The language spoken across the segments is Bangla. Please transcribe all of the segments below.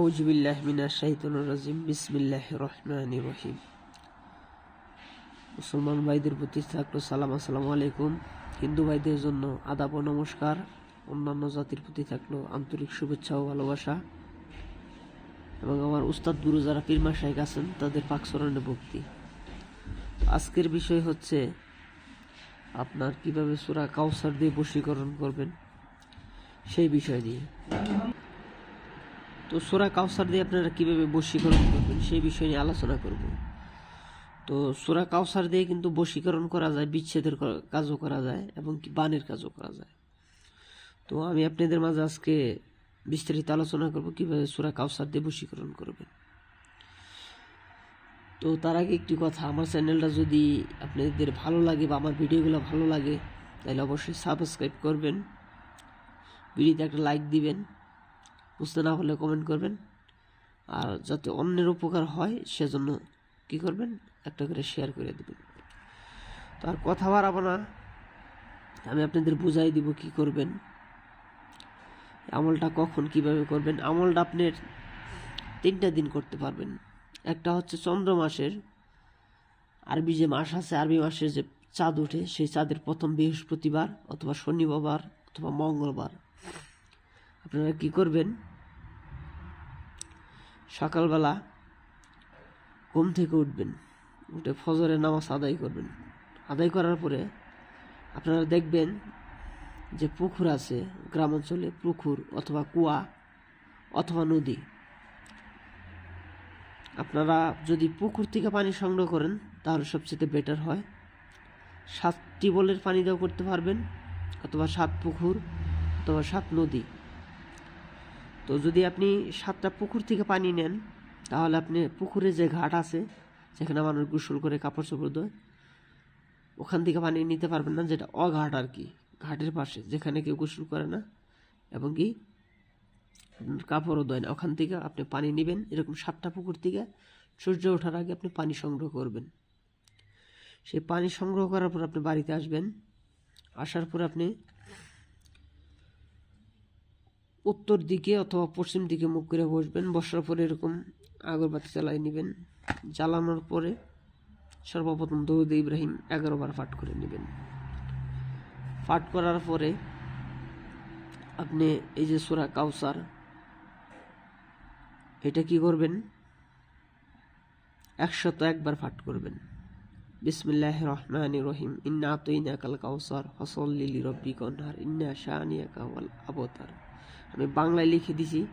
আউজবিল্লাহ মিনা শাহিদুল রাজিম। বিসমিল্লাহ রহমান রহিম। মুসলমান ভাইদের প্রতি থাকল সালাম, আসসালামু আলাইকুম। হিন্দু ভাইদের জন্য আদাব ও নমস্কার। অন্যান্য জাতির প্রতি থাকল আন্তরিক শুভেচ্ছা ও ভালোবাসা। এবং আমার উস্তাদ গুরু যারা পীরমা শাহেক আছেন, তাদের পাকসরণে ভক্তি। আজকের বিষয় হচ্ছে, আপনার কীভাবে সুরা কাউসার দিয়ে বশীকরণ করবেন সেই বিষয় নিয়ে। তো সোরা কাউসার দিয়ে আপনারা কীভাবে বশীকরণ করবেন সেই বিষয় নিয়ে আলোচনা করব। তো সোরা কাউসার দিয়ে কিন্তু বশীকরণ করা যায়, বিচ্ছেদের কাজও করা যায় এবং কি বানের কাজও করা যায়। তো আমি আপনাদের মাঝে আজকে বিস্তারিত আলোচনা করব কীভাবে সোরা কাউসার দিয়ে বশীকরণ করবেন। তো তার আগে একটি কথা, আমার চ্যানেলটা যদি আপনাদের ভালো লাগে বা আমার ভিডিওগুলো ভালো লাগে, তাহলে অবশ্যই সাবস্ক্রাইব করবেন, ভিডিওতে একটা লাইক দিবেন বুঝতে না হলে কমেন্ট করবেন। আর যাতে অন্যের উপকার হয়, সেজন্য কি করবেন? একটা করে শেয়ার করে দেবেন। তো আর কথা বাড়াবো না। আমি আপনাদের বুঝাই দিব কি করবেন। আমলটা কখন কীভাবে করবেন? আমলটা আপনার তিনটা দিন করতে পারবেন। একটা হচ্ছে চন্দ্র মাসের আরবি যে মাস আছে, আরবি মাসের যে চাঁদ ওঠে, সেই চাঁদের প্রথম বৃহস্পতিবার অথবা শনিবার অথবা মঙ্গলবার। আপনারা কি করবেন? সকালবেলা ঘুম থেকে উঠবেন, উঠে ফজরের নামাজ আদায় করবেন। আদায় করার পরে আপনারা দেখবেন যে পুকুর আছে গ্রাম অঞ্চলে পুকুর অথবা কুয়া অথবা নদী। আপনারা যদি পুকুর থেকে পানি সংগ্রহ করেন, তাহলে সবচেয়ে বেটার হয়। সাত টিবলের পানি দেওয়া করতে পারবেন, অথবা সাত পুকুর, অথবা সাত নদী। তো যদি আপনি সাতটা পুকুর থেকে পানি নেন, তাহলে আপনি পুকুরে যে ঘাট আছে, যেখানে মানুষ গোসল করে, কাপড় চোপড় দেয় ওখান থেকে পানি নিতে পারবেন না, যেটা অঘাট আর কি, ঘাটের পাশে, যেখানে কেউ গোসল করে না এবং কি কাপড়ও দেয় না। ওখান থেকে আপনি পানি নেবেন, এরকম সাতটা পুকুর থেকে সূর্য ওঠার আগে আপনি পানি সংগ্রহ করবেন। সেই পানি সংগ্রহ করার পর আপনি বাড়িতে আসবেন, আসার পর আপনি উত্তর দিকে অথবা পশ্চিম দিকে মুখ করে বসবেন, বসার পরে এরকম আগরবাতি জ্বালাই নেবেন। জ্বালানোর পরে সর্বপ্রথম দৌদ ইব্রাহিম এগারো বার পাঠ করে নেবেন। পাঠ করার পরে আপনি এই যে সুরা কাউসার এটা কি করবেন? একশত একবার পাঠ করবেন। বিসমিল্লাহ রহমান রহিম, ইন্না আতইনা কাল কাউসার লিলি রব্বি কন্হার ইন্না কাওয়াল আবতার। আমি বাংলায় লিখে দিছি।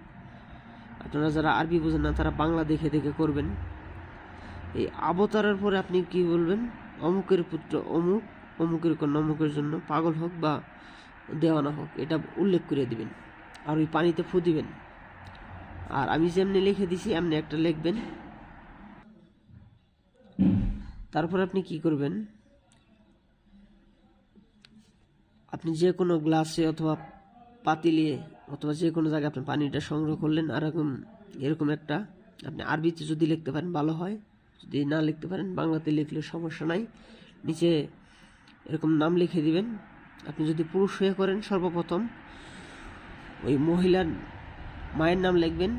আপনারা যারা আরবি বোঝেন না, তারা বাংলা দেখে দেখে করবেন। এই আবতারের পরে আপনি কি বলবেন? অমুকের পুত্র অমুক, অমুকের কন্যা অমুকের জন্য পাগল হোক বা দেওয়ানা হোক, এটা উল্লেখ করে দিবেন। আর ওই পানিতে ফু দিবেন। আর আমি যেমনি লিখে দিছি, এমনি একটা লিখবেন। তারপর আপনি কি করবেন? আপনি যে কোনো গ্লাসে অথবা পাতিলে অথবা যে কোনো জায়গায় আপনি পানিটা সংগ্রহ করলেন আর এরকম এরকম একটা, আপনি আরবিতে যদি লিখতে পারেন ভালো হয়, যদি না লিখতে পারেন বাংলাতে লিখলে সমস্যা নাই, নিচে এরকম নাম লিখে দিবেন। আপনি যদি পুরুষ হয়ে করেন সর্বপ্রথম, ওই মহিলার মায়ের নাম লিখবেন,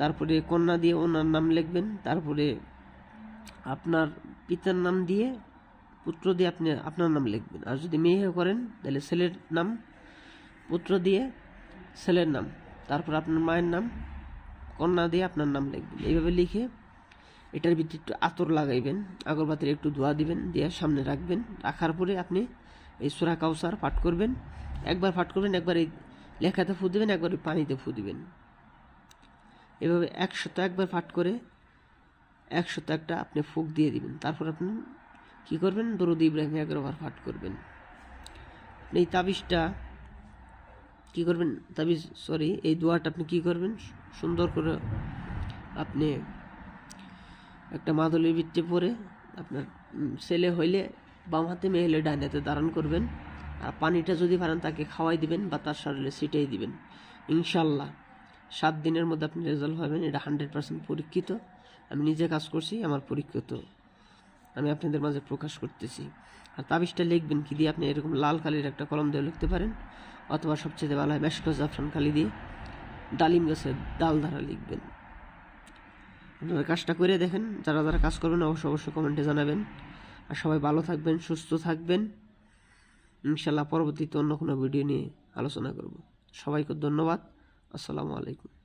তারপরে কন্যা দিয়ে ওনার নাম লিখবেন, তারপরে আপনার পিতার নাম দিয়ে, পুত্র দিয়ে আপনি আপনার নাম লিখবেন। আর যদি মেয়ে করেন, তাহলে ছেলের নাম পুত্র দিয়ে ছেলের নাম, তারপর আপনার মায়ের নাম, কন্যা দিয়ে আপনার নাম লিখবেন। এইভাবে লিখে এটার ভিতরে একটু আতর লাগাইবেন, আগরবাতির একটু ধোয়া দিবেন, দিয়ে সামনে রাখবেন। রাখার পরে আপনি এই সুরা কাউসার পাঠ করবেন। একবার পাঠ করবেন, একবার এই লেখাতে ফু দিবেন, একবার পানিতে ফু দিবেন। এভাবে একশত একবার পাঠ করে একশত একটা আপনি ফুক দিয়ে দিবেন। তারপর আপনি কি করবেন? দরুদ ইব্রাহিম একবার পাঠ করবেন। এই তাবিজটা কি করবেন? তাবিজ সরি এই দোয়াটা আপনি কি করবেন? সুন্দর করে আপনি একটা মাদলের ভিত্তি পরে আপনার ছেলে হইলে বাম হাতে মেয়ে হলে ডান হাতে ধারণ করবেন। আর পানিটা যদি পারেন তাকে খাওয়াই দিবেন বা তার শরীরে ছিটাই দিবেন। ইনশাল্লাহ সাত দিনের মধ্যে আপনি রেজাল্ট পাবেন। এটা হান্ড্রেড পার্সেন্ট পরীক্ষিত। আমি নিজে কাজ করছি, আমার পরীক্ষিত। আমি আপনাদের মাঝে প্রকাশ করতেছি। আর তাবিজটা লিখবেন কি দিয়ে? আপনি এরকম লাল কালির একটা কলম দিয়ে লিখতে পারেন। অথবা সবচেয়ে ভালো হয় মেশক জাফরান কালি দিয়ে ডালিম গাছের ডাল ধারা লিখবেন। আপনারা কাজটা করে দেখেন, যারা যারা কাজ করবেন অবশ্য অবশ্যই কমেন্টে জানাবেন। আর সবাই ভালো থাকবেন, সুস্থ থাকবেন। ইনশাল্লাহ পরবর্তীতে অন্য কোনো ভিডিও নিয়ে আলোচনা করব। সবাইকে ধন্যবাদ। আসসালামু আলাইকুম।